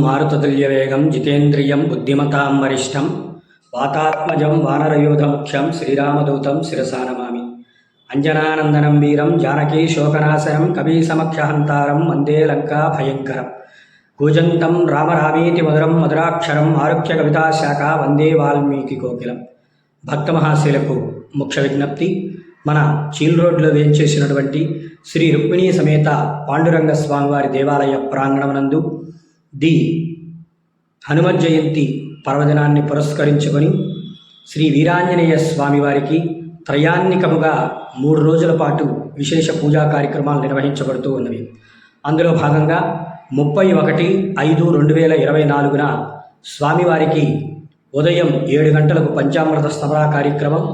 మారుతతుల్యవేగం జితేంద్రియం బుద్ధిమతాం వరిష్టం వాతాత్మజం వానరయూధముఖ్యం శ్రీరామదూతం శిరసానమామి అంజనానందనం వీరం జానకీ శోకనాశనం కవీసమఖ్యహంతారం వందే లంకా భయంకరం కూజంతం రామరామీతి మధురం మధురాక్షరం ఆరోగ్య కవితాశాఖ వందే వాల్మీకి కోకిలం భక్త మహాశీలకు ముఖ్య విజ్ఞప్తి మన చీల్ రోడ్లో వేంచేసినటువంటి శ్రీ రుక్మిణీ సమేత పాండురంగ స్వామివారి దేవాలయ ప్రాంగణమునందు ది హనుమత్ జయంతి పర్వదినాన్ని పురస్కరించుకొని శ్రీ వీరాంజనేయ స్వామివారికి త్రయాన్నికముగా మూడు రోజుల పాటు విశేష పూజా కార్యక్రమాలు నిర్వహించబడుతూ ఉన్నవి. అందులో భాగంగా ముప్పై ఒకటి ఐదు రెండు వేల ఇరవై నాలుగున స్వామివారికి ఉదయం ఏడు గంటలకు పంచామృత స్తమరా కార్యక్రమం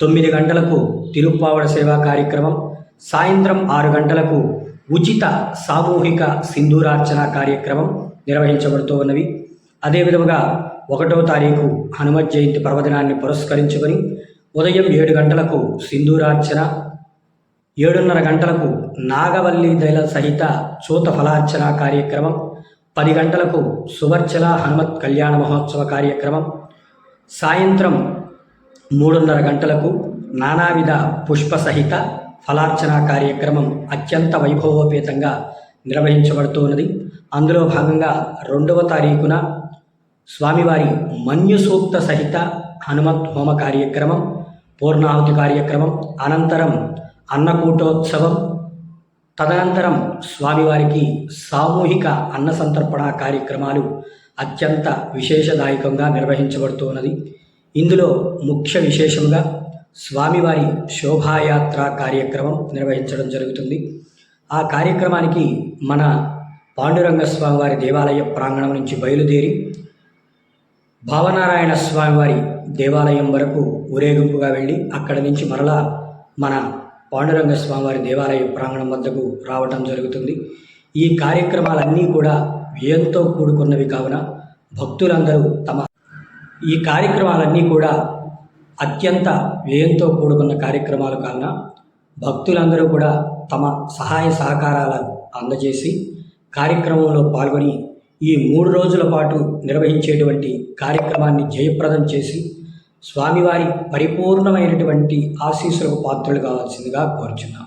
తొమ్మిది గంటలకు తిరుప్పావడ సేవా కార్యక్రమం సాయంత్రం ఆరు గంటలకు ఉచిత సామూహిక సింధూరార్చన కార్యక్రమం నిర్వహించబడుతూ ఉన్నవి. అదేవిధముగా ఒకటో తారీఖు హనుమత్ జయంతి పర్వదినాన్ని పురస్కరించుకొని ఉదయం ఏడు గంటలకు సింధూరార్చన ఏడున్నర గంటలకు నాగవల్లి దళ సహిత చూత ఫలార్చన కార్యక్రమం పది గంటలకు సువర్చల హనుమత్ కళ్యాణ మహోత్సవ కార్యక్రమం సాయంత్రం మూడున్నర గంటలకు నానావిధ పుష్ప సహిత ఫలార్చన కార్యక్రమం అత్యంత వైభవోపేతంగా నిర్వహించబడుతున్నది. అందులో భాగంగా రెండవ తారీఖున స్వామివారి మన్యుసూక్త సహిత హనుమత్ హోమ కార్యక్రమం పూర్ణాహుతి కార్యక్రమం అనంతరం అన్నకూటోత్సవం తదనంతరం స్వామివారికి సామూహిక అన్న సంతర్పణ కార్యక్రమాలు అత్యంత విశేషదాయకంగా నిర్వహించబడుతున్నది. ఇందులో ముఖ్య విశేషంగా స్వామివారి శోభాయాత్ర కార్యక్రమం నిర్వహించడం జరుగుతుంది. ఆ కార్యక్రమానికి మన పాండురంగ స్వామివారి దేవాలయ ప్రాంగణం నుంచి బయలుదేరి భావనారాయణ స్వామివారి దేవాలయం వరకు ఊరేగింపుగా వెళ్ళి అక్కడి నుంచి మరలా మన పాండురంగ స్వామివారి దేవాలయ ప్రాంగణం వద్దకు రావటం జరుగుతుంది. ఈ కార్యక్రమాలన్నీ కూడా వ్యయంతో కూడుకున్నవి కావున భక్తులందరూ తమ ఈ కార్యక్రమాలన్నీ కూడా అత్యంత వ్యయంతో కూడుకున్న కార్యక్రమాలు కావున భక్తులందరూ కూడా తమ సహాయ సహకారాలను అందజేసి కార్యక్రమంలో పాల్గొని ఈ మూడు రోజుల పాటు నిర్వహించేటువంటి కార్యక్రమాన్ని జయప్రదం చేసి స్వామివారి పరిపూర్ణమైనటువంటి ఆశీస్సులకు పాత్రలు కావాల్సిందిగా కోరుచున్నాం.